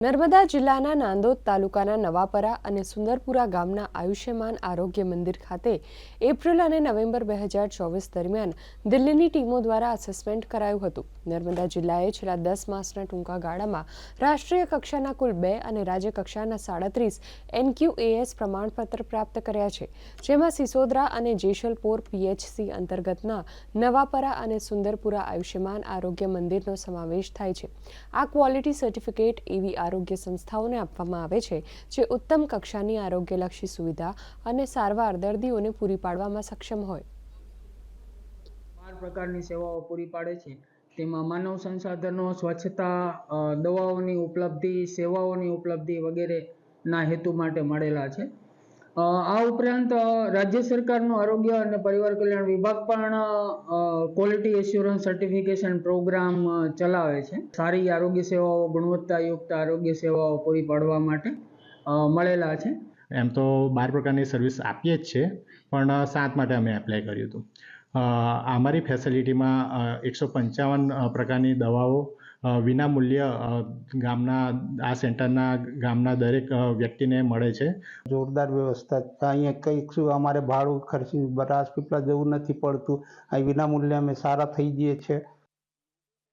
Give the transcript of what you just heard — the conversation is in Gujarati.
નર્મદા જિલ્લાના નાંદોદ તાલુકાના નવાપરા અને સુંદરપુરા ગામના આયુષ્યમાન આરોગ્ય મંદિર ખાતે એપ્રિલ અને નવેમ્બર બે હજાર ચોવીસ દરમિયાન દિલ્હીની ટીમો દ્વારા અસેસમેન્ટ કરાયું હતું. નર્મદા જિલ્લાએ છેલ્લા દસ માસના ટૂંકા ગાળામાં રાષ્ટ્રીય કક્ષાના કુલ બે અને રાજ્ય કક્ષાના સાડત્રીસ એનક્યુએએસ પ્રમાણપત્ર પ્રાપ્ત કર્યા છે, જેમાં સિસોદરા અને જેશલપોર પીએચસી અંતર્ગતના નવાપરા અને સુંદરપુરા આયુષ્યમાન આરોગ્ય મંદિરનો સમાવેશ થાય છે. આ ક્વોલિટી સર્ટિફિકેટ એવી આરોગ્ય સંસ્થાઓને આપવામાં આવે છે, જે ઉત્તમ કક્ષાની આરોગ્યલક્ષી સુવિધા અને સારવાર દર્દીઓને પૂરી પાડવામાં સક્ષમ હોય. બાર પ્રકારની સેવાઓ પૂરી પાડે છે. તેમાં માનવ સંસાધનો, સ્વચ્છતા દવાઓની ઉપલબ્ધિ, સેવાઓની ઉપલબ્ધિ વગેરેના હેતુ માટે મળેલા છે. આ ઉપરાંત રાજ્ય સરકારનો આરોગ્ય અને પરિવાર કલ્યાણ વિભાગ પણ ક્વોલિટી એશ્યોરન્સ સર્ટિફિકેશન પ્રોગ્રામ ચલાવે છે. સારી આરોગ્ય સેવાઓ ગુણવત્તાયુક્ત આરોગ્ય સેવાઓ પૂરી પાડવા માટે મળેલા છે. એમ તો બાર પ્રકારની સર્વિસ આપીએ જ છે, પણ સાત માટે અમે એપ્લાય કર્યું હતું. અમારી ફેસિલિટીમાં એકસો પંચાવન પ્રકારની દવાઓ વિનામૂલ્ય ગામના, આ સેન્ટરના ગામના દરેક વ્યક્તિને મળે છે. જોરદાર વ્યવસ્થા. અહીંયા કંઈક શું, અમારે ભાડું ખર્ચી રાજપીપળા જવું નથી પડતું. અહીં વિનામૂલ્યે અમે સારા થઈ જઈએ છીએ